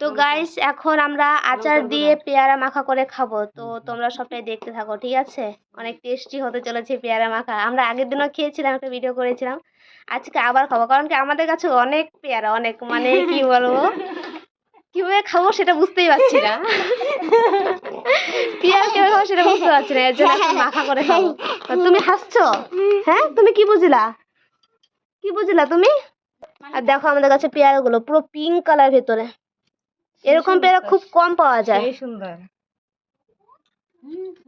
তো গাইস এখন আমরা আচার দিয়ে পেয়ারা মাখা করে খাব। তো তোমরা সবটাই দেখতে থাকো ঠিক আছে? অনেক টেস্টি হতে চলেছে পেয়ারা মাখা। আমরা আগের দিনও খেয়েছিলাম একটা ভিডিও করেছিলাম। আজকে আবার খাব কারণ কি আমাদের কাছে অনেক পেয়ারা অনেক মানে কি বলব? কীভাবে খাব সেটা বুঝতেই পারছি না। পেয়ারা কীভাবে খাব সেটা বুঝতে পারছি না এর জন্য মাখা করে খাব। তুমি হাসছো? হ্যাঁ তুমি কি বুঝলা? কি বুঝলা তুমি? আর দেখো আমাদের কাছে পেয়ারাগুলো পুরো পিঙ্ক কালার ভেতরে। এরকম পেয়ারা খুব কম পাওয়া যায়। সুন্দর।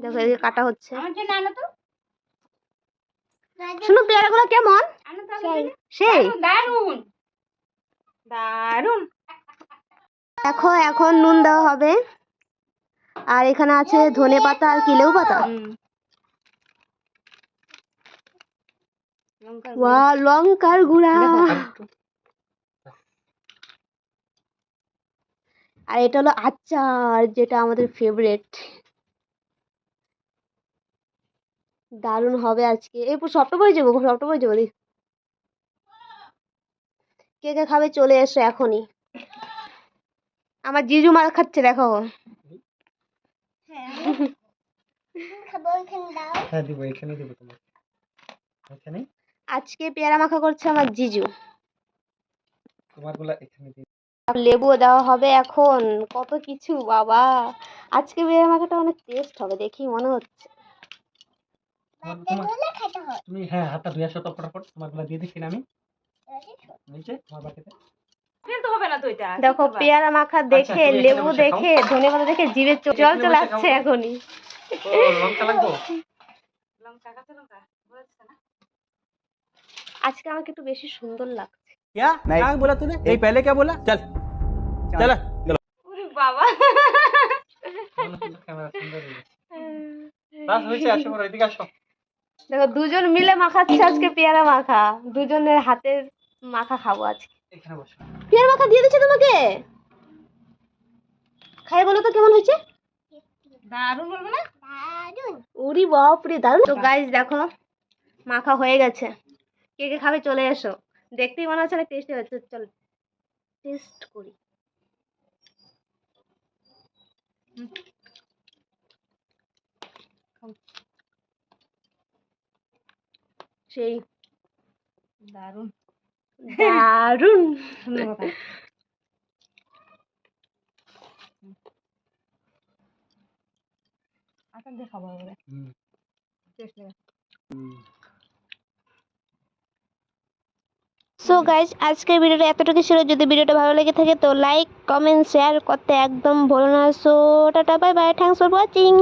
দেখো এই কাটা হচ্ছে। শুনো পেয়ারাগুলো কেমন? সেই। দারুণ দারুণ দেখো এখন নুন দেওয়া হবে। আর এখানে আছে ধনে পাতা আর কিলেও পাতা। লঙ্কার গুঁড়া। আর এটা হলো আচার যেটা আমাদের ফেভারিট দারুণ হবে আজকে। এই সবটা বয়ে যাব সবটা বয়ে যাব কে কে খাবে চলে এসো এখনই। আমার জিজু মার খাচ্ছে দেখো। হ্যাঁ আজকে পেয়ারা মাখা করছে আমার জিজু। তোমারগুলা এখানে লেবুও দেওয়া হবে এখন কত কিছু বাবা আজকে পেয়ারা মাখাটা অনেক টেস্ট হবে দেখি মনে হচ্ছে তোমার- তোমার- তুমি হ্যাঁ হাতটা ধুয়ে আসো তো ফটাফট তোমার গুলা দিয়ে দিচ্ছি না আমি নিচে তোমার বাটিতে ফেলতে হবে না তো এটা দেখো পেয়ারা মাখা দেখে তুমি এখানে লেবু বসে দেখে ধনে পাতা দেখে জিভে চ- জল এখানে চলে বসে আসছে খাও। এখনই ও লঙ্কা লাগবো লঙ্কা কাঁচা লঙ্কা বলেছে না আজকে আমাকে একটু বেশি সুন্দর লাগছে क्या क्या बोला तूने नहीं पहले क्या बोला चल বাবা। দেখো দুজন মিলে মাখাচ্ছে আজকে পেয়ারা মাখা। দুজনের হাতের মাখা খাব আজকে। পেয়ারা মাখা দিয়ে দিচ্ছে তোমাকে? খাই বলো তো কেমন হয়েছে? দারুণ বলব না? উরি বাপরে দারুণ। তো গাইস দেখো মাখা হয়ে গেছে। কে কে খাবে চলে এসো। দেখতেই মনে হচ্ছে না টেস্টি হচ্ছে চল টেস্ট করি। সেই দারুণ দারুণ। আচার দিয়ে খাব হুম। টেস্ট লাগে হুম সো গাইজ আজকের ভিডিওটা এতটুকু ছিল। যদি ভিডিওটা ভালো লেগে থাকে, তো লাইক কমেন্ট শেয়ার করতে একদম ভুলো না। So tata bye bye thanks for watching